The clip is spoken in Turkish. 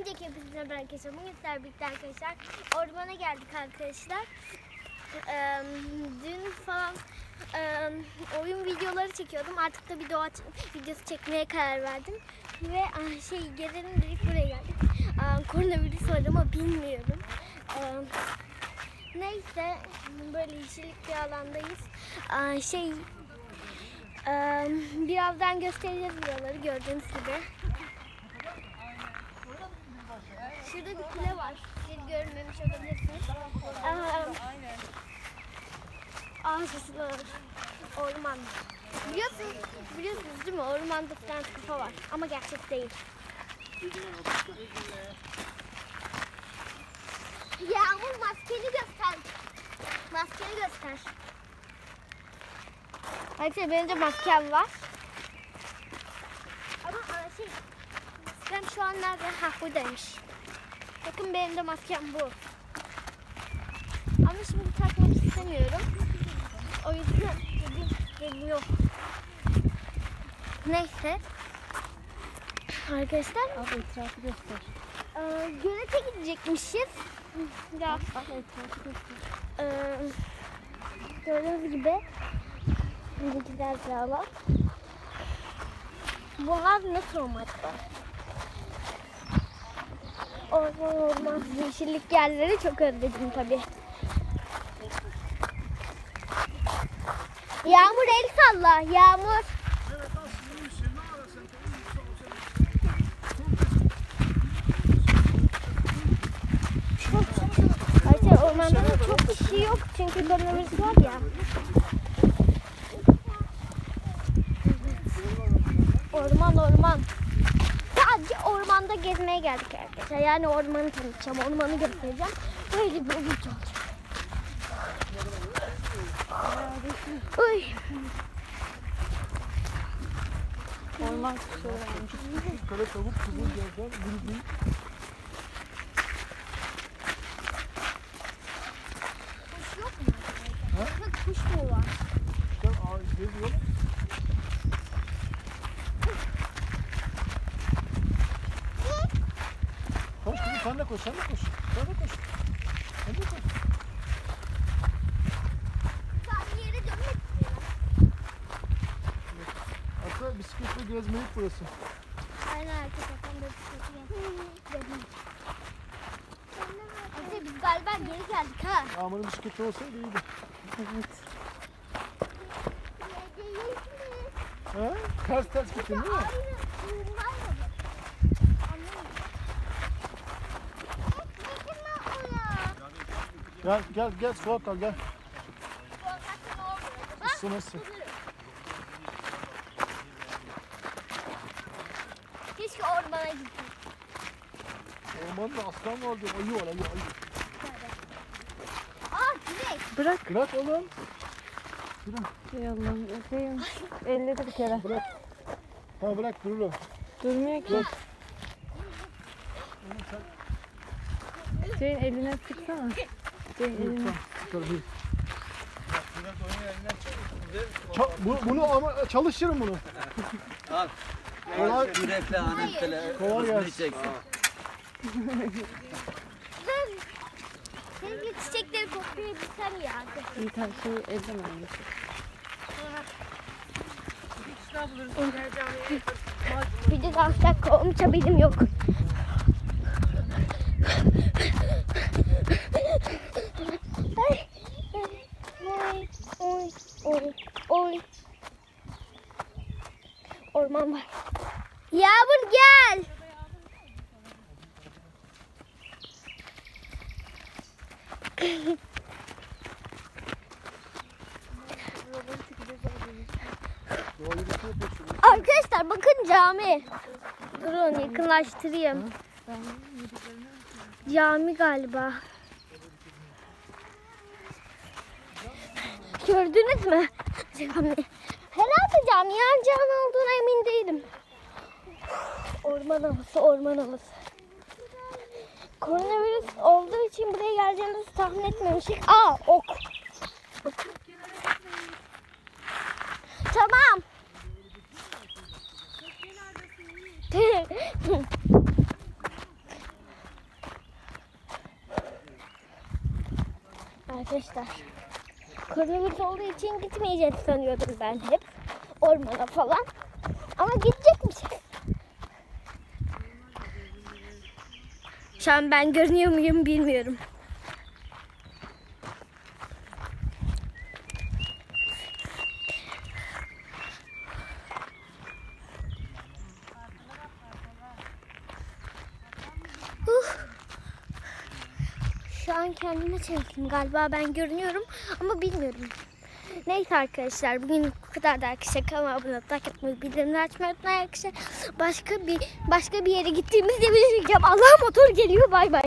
Önceki hepinize merhaba arkadaşlar. Bugün sizlerle birlikte arkadaşlar ormana geldik arkadaşlar. Ee, dün falan e, oyun videoları çekiyordum. Artık da bir doğa videosu çekmeye karar verdim. Ve ah, şey gelelim dedik buraya geldik. Aa, koronavirüs var ama bilmiyorum. Ee, neyse böyle yeşillik bir alandayız. Aa, şey e, birazdan göstereceğiz buraları gördüğünüz gibi. Şurada bir kule var. Siz görmemiş olabilirsiniz. Aa, ağaçlar, orman. Biliyorsunuz, biliyorsunuz değil mi? Ormanda falan kafa var. Ama gerçek değil. Yağmur maskeni göster. Maskeni göster. Arkadaşlar benim de maskem var. Ama şey, maskem şu an nerede? Ha buradaymış. Bakın benim de maskem bu. Ama şimdi takmak istemiyorum. O yüzden dedim geliyor. Neyse. Arkadaşlar Abi etrafı göster. e, gölete gidecekmişiz. Ya Abi etrafı göster. e, gördüğünüz gibi bizimkiler sağlam. Bunlar nasıl olmakta? Orman orman yeşillik yerleri çok özledim tabii. Yağmur el salla. Yağmur. Arkadaşlar ormanda da çok bir şey yok çünkü koronavirüs var ya. Orman orman. Ormanda gezmeye geldik arkadaşlar. Yani ormanı tanıtacağım, ormanı göstereceğim. Böyle bir video olacak. Uy. Orman. Kara tavuk, kızıl gerdan, bülbül. Kuş yok mu? Bak kuş mu var? İşte aa, geziyor. Sen de koş, sen de koş. Sen de koş. Sen de koş. Sen yere dönmek. Aslında bisikletle gezmelik burası. Aynen arkadaşlar ben de bisikleti Arkadaşlar biz galiba geri geldik ha. Yağmur'un bisikleti olsaydı iyiydi. Evet. Ha? Ters ters gittin değil mi? Gel gel gel Suat al gel. Isınırsın. Keşke ormana gitsek. Ormanda aslan vardı. Ayı var ayı ayı. Aa direkt. Bırak. Bırak oğlum. Ey Allah'ım. Öpeyim. Elledi bir kere. Bırak. Ha bırak durur o. Durmuyor ki. Yok. Hüseyin eline sıksana. Ça- bu, bunu ama çalışırım bunu. Al. Kolay- Üretle anetele. Kolay gelsin. Senin çiçekleri koklayabilsem ya. İyi tamam şeyi elleme anne. Bir de dans dakika olmuş haberim yok. Orman var. Yağmur gel. Arkadaşlar bakın cami. Durun yakınlaştırayım. Cami galiba. Gördünüz mü? Cami. Her atacağım ya can olduğuna emin değilim. Orman havası, orman havası. Koronavirüs olduğu için buraya geleceğimizi tahmin etmemiştik. Aa ok. Tamam. Arkadaşlar. Koronavirüs olduğu için gitmeyeceğiz sanıyordum ben hep. Ormana falan. Ama gidecekmişiz. Şu an ben görünüyor muyum bilmiyorum. Şu an kendime çektim galiba ben görünüyorum ama bilmiyorum. Neyse arkadaşlar bugün bu kadar da arkadaşlar kanalıma abone like atmayı, bildirimleri açmayı unutmayın arkadaşlar. Başka bir başka bir yere gittiğimizde bileceğim. Allah motor geliyor bay bay.